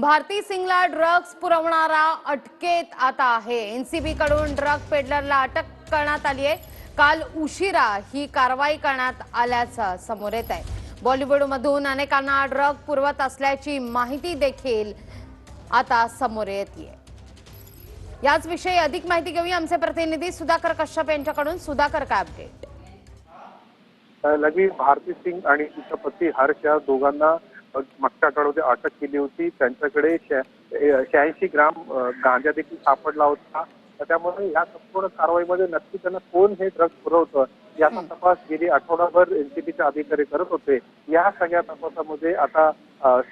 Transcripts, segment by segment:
भारती सिंगला drugs पुरवणारा अटकेत आता आहे. एनसीबी कडून ड्रग पेडलरला अटक करण्यात आली आहे. काल उशिरा ही कारवाई करण्यात आल्याचं समोर येत आहे. बॉलिवूडमधून अनेकांना ड्रग पुरवत असल्याची माहिती देखील आता समोर येते याच विषयी अधिक माहिती घेऊया. आमचे प्रतिनिधी सुधाकर कश्यप यांच्याकडून. सुधाकर काय अपडेट लगी भारती सिंग आणि तिचा पती हर्ष या दोघांना आठवड्यामध्ये अटक केली होती त्यांच्याकडे शहाऐंशी ग्राम गांजा देखील सापडला होता. तर त्यामुळे या संपूर्ण कारवाईमध्ये नक्की त्यांना कोण हे ड्रग्ज पुरवतं याचा तपास गेली आठवडाभर एनसीबीचे अधिकारी करत होते. या सगळ्या तपासामध्ये आता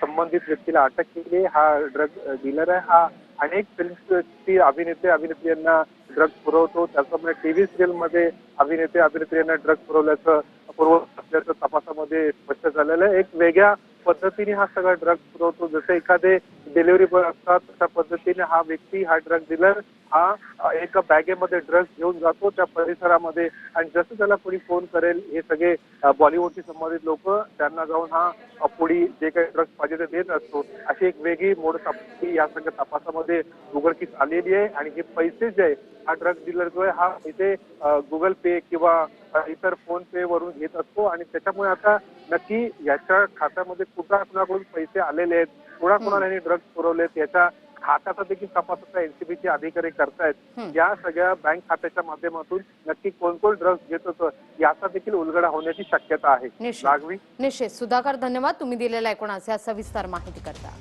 संबंधित व्यक्तीला अटक केली. हा ड्रग डीलर आहे. हा अनेक फिल्मची अभिनेते अभिनेत्री यांना ड्रग्ज पुरवतो. त्याचप्रमाणे टीव्ही सिरियलमध्ये अभिनेते अभिनेत्री यांना ड्रग्ज पुरवल्याचं पुरवत असल्याचं तपासामध्ये स्पष्ट झालेलं आहे. एक वेगळ्या पद्धतीने हा सगळा ड्रग पुरवतो. जसे एखादे डिलिव्हरी बॉय असतात तशा पद्धतीने हा व्यक्ती हा ड्रग डीलर हा एका बॅगेमध्ये ड्रग्ज घेऊन जातो त्या परिसरामध्ये. आणि जसं त्याला कोणी फोन करेल हे सगळे बॉलिवूडशी संबंधित लोक त्यांना जाऊन हा पुढी जे काही ड्रग्ज पाहिजे ते देत असतो. अशी एक वेगळी मोड या सगळ्या तपासामध्ये उघडकीस आलेली आहे आणि हे पैसे जे आहे हा ड्रग डीलर जो आहे हा इथे गुगल पे किंवा इतर फोन पे वरून घेत असतो. आणि त्याच्यामुळे आता नक्की याच्या खात्यामध्ये कुठा कुणाकडून पैसे आलेले आहेत कुणाकुणाला ड्रग्ज पुरवलेत याच्या खात्याचा देखील तपास आता एनसीबीचे अधिकारी करतायत. या सगळ्या बँक खात्याच्या माध्यमातून नक्की कोण कोण ड्रग्ज घेत होतं याचा देखील उलगडा होण्याची शक्यता आहे. निश्चित. सुधाकर धन्यवाद. तुम्ही दिलेल्या एकूणच या सविस्तर माहिती करता